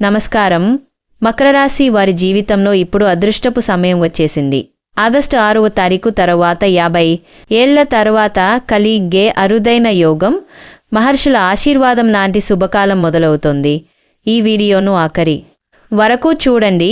నమస్కారం. మకర రాశి వారి జీవితంలో ఇప్పుడు అదృష్టపు సమయం వచ్చేసింది. ఆగస్టు ఆరవ తారీఖు తరువాత యాభై ఏళ్ళ తరువాత కలిగే అరుదైన యోగం మహర్షుల ఆశీర్వాదం లాంటి శుభకాలం మొదలవుతోంది. ఈ వీడియోను ఆఖరి వరకు చూడండి.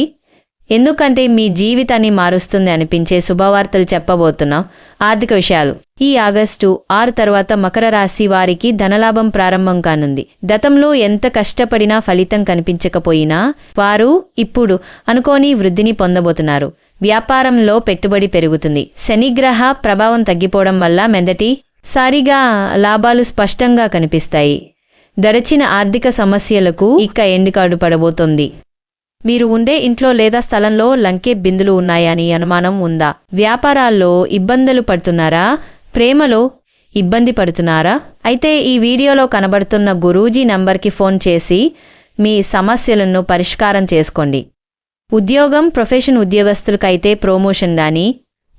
ఎందుకంటే మీ జీవితాన్ని మారుస్తుంది అనిపించే శుభవార్తలు చెప్పబోతున్నాం ఆర్థిక విషయాలు. ఈ ఆగస్టు ఆరు తర్వాత మకర రాశి వారికి ధనలాభం ప్రారంభం కానుంది. గతంలో ఎంత కష్టపడినా ఫలితం కనిపించకపోయినా వారు ఇప్పుడు అనుకోని వృద్ధిని పొందబోతున్నారు. వ్యాపారంలో పెట్టుబడి పెరుగుతుంది. శనిగ్రహ ప్రభావం తగ్గిపోవడం వల్ల మెదటి సారిగా లాభాలు స్పష్టంగా కనిపిస్తాయి. గడిచిన ఆర్థిక సమస్యలకు ఇక ఎండుకాడు పడబోతోంది. మీరు ఉండే ఇంట్లో లేదా స్థలంలో లంకే బిందులు ఉన్నాయని అనుమానం ఉందా? వ్యాపారాల్లో ఇబ్బందులు పడుతున్నారా? ప్రేమలో ఇబ్బంది పడుతున్నారా? అయితే ఈ వీడియోలో కనబడుతున్న గురూజీ నంబర్కి ఫోన్ చేసి మీ సమస్యలను పరిష్కారం చేసుకోండి. ఉద్యోగం ప్రొఫెషన్ ఉద్యోగస్తులకైతే ప్రమోషన్ గాని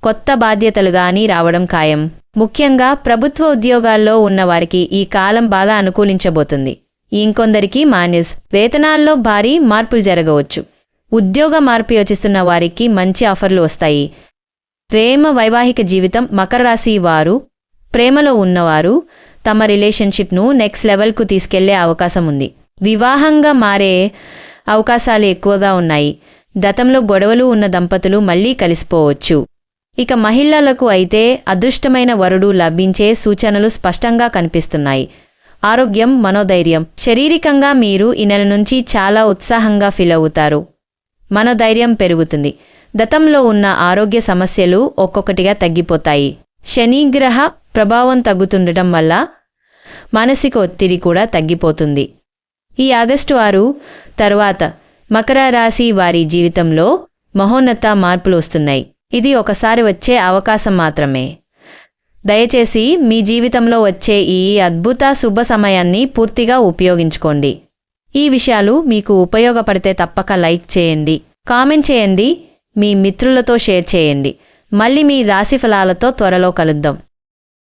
కొత్త బాధ్యతలు గాని రావడం ఖాయం. ముఖ్యంగా ప్రభుత్వ ఉద్యోగాల్లో ఉన్నవారికి ఈ కాలం బాగా అనుకూలించబోతుంది. ఇంకొందరికి మాన్యస్ వేతనాల్లో భారీ మార్పులు జరగవచ్చు. ఉద్యోగ మార్పు యోచిస్తున్న వారికి మంచి ఆఫర్లు వస్తాయి. ప్రేమ వైవాహిక జీవితం మకర రాశి వారు ప్రేమలో ఉన్నవారు తమ రిలేషన్షిప్ను నెక్స్ట్ లెవెల్కు తీసుకెళ్ళే అవకాశం ఉంది. వివాహంగా మారే అవకాశాలు ఎక్కువగా ఉన్నాయి. గతంలో గొడవలు ఉన్న దంపతులు మళ్ళీ కలిసిపోవచ్చు. ఇక మహిళలకు అయితే అదృష్టమైన వరుడు లభించే సూచనలు స్పష్టంగా కనిపిస్తున్నాయి. ఆరోగ్యం మనోధైర్యం. శారీరకంగా మీరు ఈ నెల నుంచి చాలా ఉత్సాహంగా ఫీల్ అవుతారు. మనోధైర్యం పెరుగుతుంది. గతంలో ఉన్న ఆరోగ్య సమస్యలు ఒక్కొక్కటిగా తగ్గిపోతాయి. శనిగ్రహ ప్రభావం తగ్గుతుండటం వల్ల మానసిక ఒత్తిడి కూడా తగ్గిపోతుంది. ఈ ఆగస్టు ఆరు తర్వాత మకర రాశి వారి జీవితంలో మహోన్నత మార్పులు వస్తున్నాయి. ఇది ఒకసారి వచ్చే అవకాశం మాత్రమే. దయచేసి మీ జీవితంలో వచ్చే ఈ అద్భుత శుభ సమయాన్ని పూర్తిగా ఉపయోగించుకోండి. ఈ విషయాలు మీకు ఉపయోగపడితే తప్పక లైక్ చేయండి కామెంట్ చేయండి మీ మిత్రులతో షేర్ చేయండి. మళ్ళీ మీ రాశి ఫలాలతో త్వరలో కలుద్దాం.